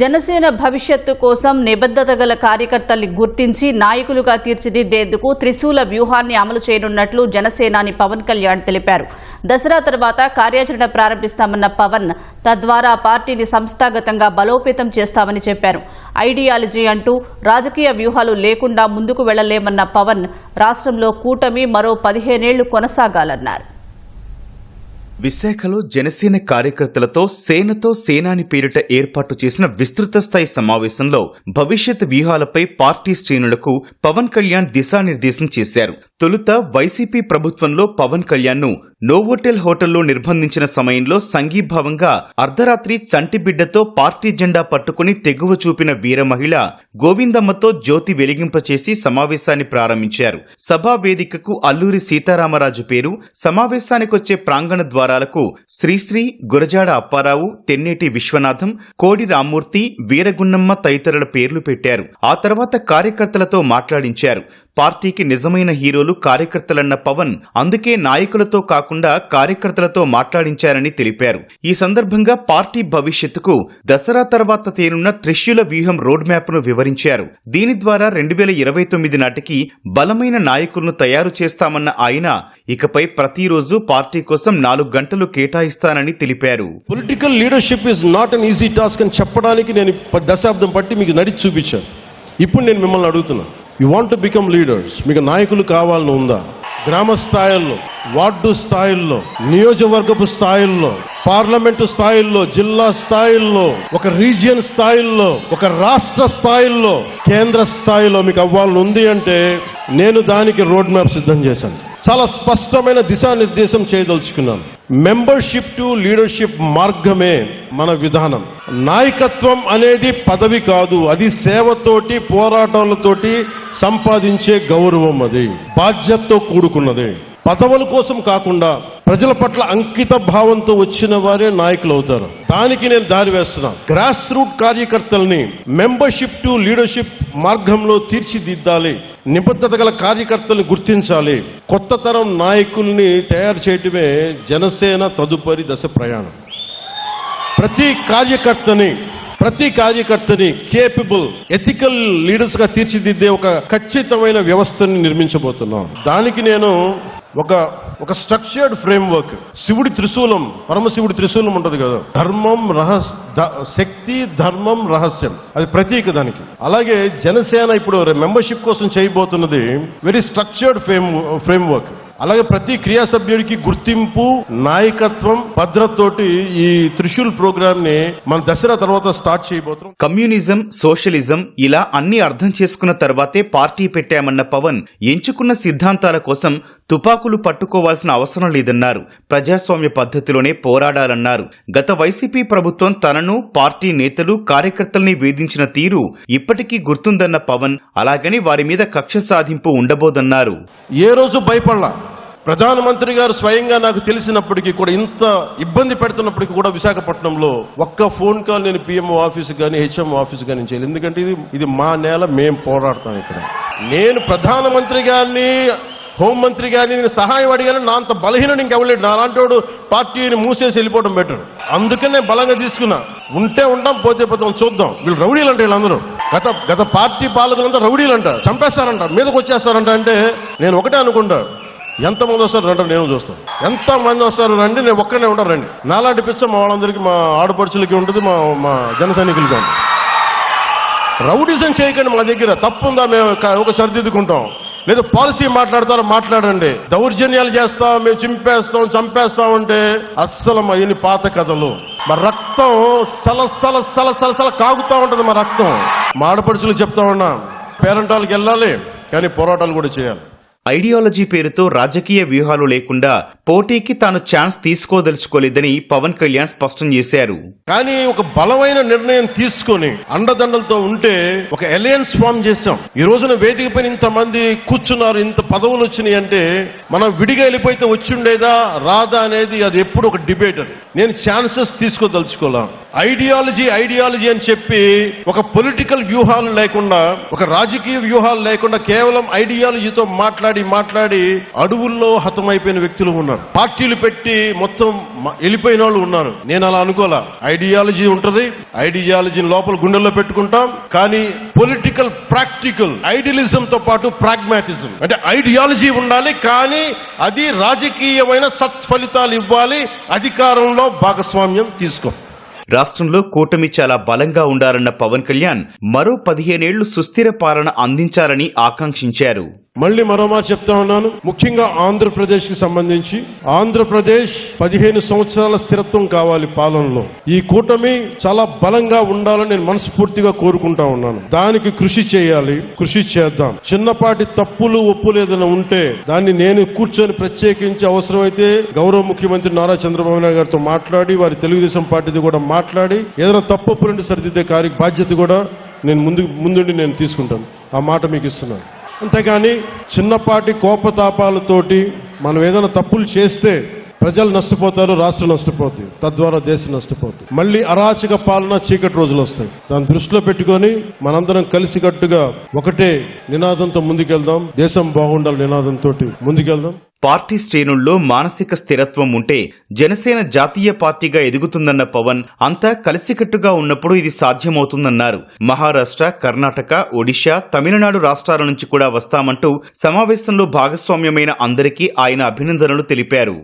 జనసేన భవిష్యత్తు కోసం నిబద్ధత గల కార్యకర్తల్ని గుర్తించి నాయకులుగా తీర్చిదిద్దేందుకు త్రిశూల వ్యూహాన్ని అమలు చేయనున్నట్లు జనసేనాని పవన్ కళ్యాణ్ తెలిపారు. దసరా తర్వాత కార్యాచరణ ప్రారంభిస్తామన్న పవన్ తద్వారా పార్టీని సంస్థాగతంగా బలోపేతం చేస్తామని చెప్పారు. ఐడియాలజీ అంటూ రాజకీయ వ్యూహాలు లేకుండా ముందుకు వెళ్ళలేమన్న పవన్ రాష్ట్రంలో కూటమి మరో పదిహేనేళ్ళు కొనసాగాలన్నారు. విశాఖలో జనసేన కార్యకర్తలతో సేనతో సేనాని పేరిట ఏర్పాటు చేసిన విస్తృత స్థాయి సమావేశంలో భవిష్యత్ వ్యూహాలపై పార్టీ శ్రేణులకు పవన్ కళ్యాణ్ దిశానిర్దేశం చేశారు. తొలుత వైసీపీ ప్రభుత్వంలో పవన్ కళ్యాణ్ను నోవోటెల్ హోటల్లో నిర్బంధించిన సమయంలో సంఘీభావంగా అర్ధరాత్రి చంటి బిడ్డతో పార్టీ జెండా పట్టుకుని తెగువ చూపిన వీర మహిళ గోవిందమ్మతో జ్యోతి వెలిగింపచేసి సమావేశాన్ని ప్రారంభించారు. సభా వేదికకు అల్లూరి సీతారామరాజు పేరు సమావేశానికొచ్చే ప్రాంగణ ద్వారాలకు శ్రీశ్రీ గురజాడ అప్పారావు తెన్నేటి విశ్వనాథం కోడి రామ్మూర్తి వీరగున్నమ్మ తదితరుల పేర్లు పెట్టారు. ఆ తర్వాత కార్యకర్తలతో మాట్లాడించారు. పార్టీకి నిజమైన హీరోలు కార్యకర్తలన్న పవన్ అందుకే నాయకులతో కాకుండా కార్యకర్తలతో మాట్లాడించారని తెలిపారు. ఈ సందర్భంగా పార్టీ భవిష్యత్తుకు దసరా తర్వాత తేనున్న త్రిశూల వ్యూహం రోడ్ మ్యాప్ను వివరించారు. దీని ద్వారా రెండు వేల ఇరవై తొమ్మిది నాటికి బలమైన నాయకులను తయారు చేస్తామన్న ఆయన ఇకపై ప్రతిరోజు పార్టీ కోసం నాలుగు గంటలు కేటాయిస్తానని తెలిపారు. Political leadership is not an easy task అని చెప్పడానికి నేను దశాబ్దం పట్టి మీకు నడిచి చూపించాను. ఇప్పుడు నేను మిమ్మల్ని అడుగుతున్నాను you want to become leaders మీకు నాయకులు కావాలని ఉందా? గ్రామ స్థాయిల్లో వార్డు స్థాయిల్లో నియోజకవర్గపు స్థాయిల్లో పార్లమెంటు స్థాయిల్లో జిల్లా స్థాయిల్లో ఒక రీజియన్ స్థాయిల్లో ఒక రాష్ట్ర స్థాయిల్లో కేంద్ర స్థాయిలో మీకు అవ్వాలని ఉంది అంటే నేను దానికి రోడ్ మ్యాప్ సిద్ధం చేశాను. చాలా స్పష్టమైన దిశానిర్దేశం చేయదలుచుకున్నాను. మెంబర్షిప్ టు లీడర్షిప్ మార్గమే మన విధానం. నాయకత్వం అనేది పదవి కాదు. అది సేవతోటి పోరాటాలతోటి సంపాదించే గౌరవం అది బాధ్యతతో కూడుకున్నది. పదవుల కోసం కాకుండా ప్రజల పట్ల అంకిత భావంతో వచ్చిన వారే నాయకులు అవుతారు. దానికి నేను దారి వేస్తున్నా. గ్రాస్ రూట్ కార్యకర్తల్ని మెంబర్షిప్ టు లీడర్షిప్ మార్గంలో తీర్చిదిద్దాలి. నిబద్ధత గల కార్యకర్తల్ని గుర్తించాలి. కొత్త తరం నాయకుల్ని తయారు చేయటమే జనసేన తదుపరి దశ ప్రయాణం. ప్రతి కార్యకర్తని ప్రతి కార్యకర్తని కేపబుల్ ఎథికల్ లీడర్స్గా తీర్చిదిద్దే ఒక ఖచ్చితమైన వ్యవస్థని నిర్మించబోతున్నాం. దానికి నేను ఒక ఒక స్ట్రక్చర్డ్ ఫ్రేమ్ వర్క్ శివుడి త్రిశూలం పరమశివుడి త్రిశూలం ఉంటది కదా. ధర్మం రహస్ శక్తి ధర్మం రహస్యం. అది ప్రతీక దానికి. అలాగే జనసేన ఇప్పుడు మెంబర్షిప్ కోసం చేయబోతున్నది very structured frame framework అలాగే ప్రతి క్రియా సభ్యుడికి గుర్తింపు నాయకత్వం భద్రతతోటి ఈ త్రిశూల్ ప్రోగ్రామ్ని మన దసరా తర్వాత స్టార్ట్ చేయబోతున్నాం. కమ్యూనిజం సోషలిజం ఇలా అన్ని అర్థం చేసుకున్న తర్వాతే పార్టీ పెట్టామన్న పవన్ ఎంచుకున్న సిద్ధాంతాల కోసం తుపాకులు పట్టుకోవాల్సిన అవసరం లేదన్నారు. ప్రజాస్వామ్య పద్ధతిలోనే పోరాడాలన్నారు. గత వైసీపీ ప్రభుత్వం తనను పార్టీ నేతలు కార్యకర్తల్ని వేధించిన తీరు ఇప్పటికీ గుర్తుందన్న పవన్ అలాగని వారి మీద కక్ష సాధింపు ఉండబోదన్నారు. ఏ రోజు భయపడలా? ప్రధానమంత్రి గారు స్వయంగా నాకు తెలిసినప్పటికీ కూడా ఇంత ఇబ్బంది పెడుతున్నప్పటికీ కూడా విశాఖపట్నంలో ఒక్క ఫోన్ కాల్ నేను పిఎంఓ ఆఫీస్ కానీ హెచ్ఎం ఆఫీస్ కానీ చేయాలి ఎందుకంటే ఇది ఇది మా నేల మేం పోరాడతాం ఇక్కడ. నేను ప్రధానమంత్రి గారిని హోంమంత్రి గారిని నేను సహాయం అడిగాను. నా అంత బలహీనుడు ఇంకెవలేడు నాలాంటి వాడు పార్టీని మూసేసి వెళ్ళిపోవడం బెటర్. అందుకనే నేను బలంగా తీసుకున్నా. ఉంటే ఉంటాం పోతే పోతాం చూద్దాం. వీళ్ళు రౌడీలు అంటే వీళ్ళందరూ. గత గత పార్టీ పాలకులంతా రౌడీలు అంట. చంపేస్తారంట మీదకి వచ్చేస్తారంట అంటే నేను ఒకటే అనుకుంటా. ఎంతమంది వస్తారు రండి నేను చూస్తాను. ఎంతమంది వస్తారు రండి నేను ఒక్కనే ఉంటాను రండి. నాలాంటి పిచ్చ మా వాళ్ళందరికీ మా ఆడపడుచులకి ఉంటుంది మా మా జన సైనికులకి ఉంటుంది. రౌడిజం చేయకండి మా దగ్గర తప్పుందా మేము ఒక సరిదిద్దుకుంటాం. లేదా పాలసీ మాట్లాడతారో మాట్లాడండి. దౌర్జన్యాలు చేస్తాం మేము చింపేస్తాం చంపేస్తాం అంటే అస్సలు మా ఇన్ని పాత కథలు. మా రక్తం సల సల సల సల సల కాగుతూ ఉంటుంది మా రక్తం. మా ఆడపడుచులు చెప్తా ఉన్నా పేరెంటాలకు వెళ్ళాలి కానీ పోరాటాలు కూడా చేయాలి. ఐడియాలజీ పేరుతో రాజకీయ వ్యూహాలు లేకుండా పోటీకి తాను ఛాన్స్ తీసుకోదలుచుకోలేదని పవన్ కళ్యాణ్ స్పష్టం చేశారు. కానీ ఒక బలమైన నిర్ణయం తీసుకొని అండదండలతో ఉంటే ఒక అలయన్స్ ఫామ్ చేశాం. ఈ రోజున వేదిక పైన ఇంతమంది కూర్చున్నారు ఇంత పదవులు వచ్చినాయి అంటే మనం విడిగా వెళ్ళిపోయితే వచ్చిండేదా రాదా అనేది అది ఎప్పుడు ఒక డిబేట్ అది. నేను ఛాన్సెస్ తీసుకోదలుచుకోలే. ఐడియాలజీ ఐడియాలజీ అని చెప్పి ఒక పొలిటికల్ వ్యూహాలు లేకుండా ఒక రాజకీయ వ్యూహాలు లేకుండా కేవలం ఐడియాలజీతో మాట్లాడి మాట్లాడి మాట్లాడి అడవుల్లో హతమైపోయిన వ్యక్తులు ఉన్నారు. పార్టీలు పెట్టి మొత్తం వెళ్ళిపోయిన వాళ్ళు ఉన్నారు. నేను అలా అనుకోలే. ఐడియాలజీ ఉంటది. ఐడియాలజీని లోపల గుండెల్లో పెట్టుకుంటాం. కానీ పొలిటికల్ ప్రాక్టికల్ ఐడియలిజం తో పాటు ప్రాగ్మాటిజం. అంటే ఐడియాలజీ ఉండాలి కానీ అది రాజకీయమైన సత్ఫలితాలు ఇవ్వాలి. అధికారంలో భాగస్వామ్యం తీసుకో. రాష్ట్రంలో కూటమి చాలా బలంగా ఉండాలన్న పవన్ కళ్యాణ్ మరో పదిహేనేళ్ళు సుస్థిర పాలన అందించాలని ఆకాంక్షించారు. మళ్ళీ మరో మాట చెప్తా ఉన్నాను. ముఖ్యంగా ఆంధ్రప్రదేశ్కి సంబంధించి ఆంధ్రప్రదేశ్ పదిహేను సంవత్సరాల స్థిరత్వం కావాలి పాలనలో. ఈ కూటమి చాలా బలంగా ఉండాలని నేను మనస్ఫూర్తిగా కోరుకుంటా ఉన్నాను. దానికి కృషి చేయాలి కృషి చేద్దాం. చిన్నపాటి తప్పులు ఒప్పులు ఏదైనా ఉంటే దాన్ని నేను కూర్చొని ప్రత్యేకించి అవసరమైతే గౌరవ ముఖ్యమంత్రి నారా చంద్రబాబు నాయుడు గారితో మాట్లాడి వారి తెలుగుదేశం పార్టీతో కూడా మాట్లాడి ఏదైనా తప్పు ఒప్పులు సరిదిద్దే కార్య బాధ్యత కూడా నేను ముందు ముందుండి నేను తీసుకుంటాను. ఆ మాట మీకు ఇస్తున్నాను. అంతేగాని చిన్నపాటి కోపతాపాలతోటి మనం ఏదైనా తప్పులు చేస్తే ప్రజలు నష్టపోతారు రాష్ట్రం నష్టపోతుంది తద్వారా దేశం నష్టపోతుంది. మళ్ళీ అరాచక పాలన చీకటి రోజులు వస్తాయి. దాన్ని దృష్టిలో పెట్టుకొని మనందరం కలిసికట్టుగా ఒకటే నినాదంతో ముందుకెళ్దాం. దేశం బాగుండాలి నినాదంతో ముందుకెళ్దాం. పార్టీ శ్రేణుల్లో మానసిక స్థిరత్వం ఉంటే జనసేన జాతీయ పార్టీగా ఎదుగుతుందన్న పవన్ అంతా కలిసికట్టుగా ఉన్నప్పుడు ఇది సాధ్యమవుతుందన్నారు. మహారాష్ట్ర కర్ణాటక ఒడిశా తమిళనాడు రాష్ట్రాల నుంచి కూడా వస్తామంటూ సమావేశంలో భాగస్వామ్యమైన అందరికీ ఆయన అభినందనలు తెలిపారు.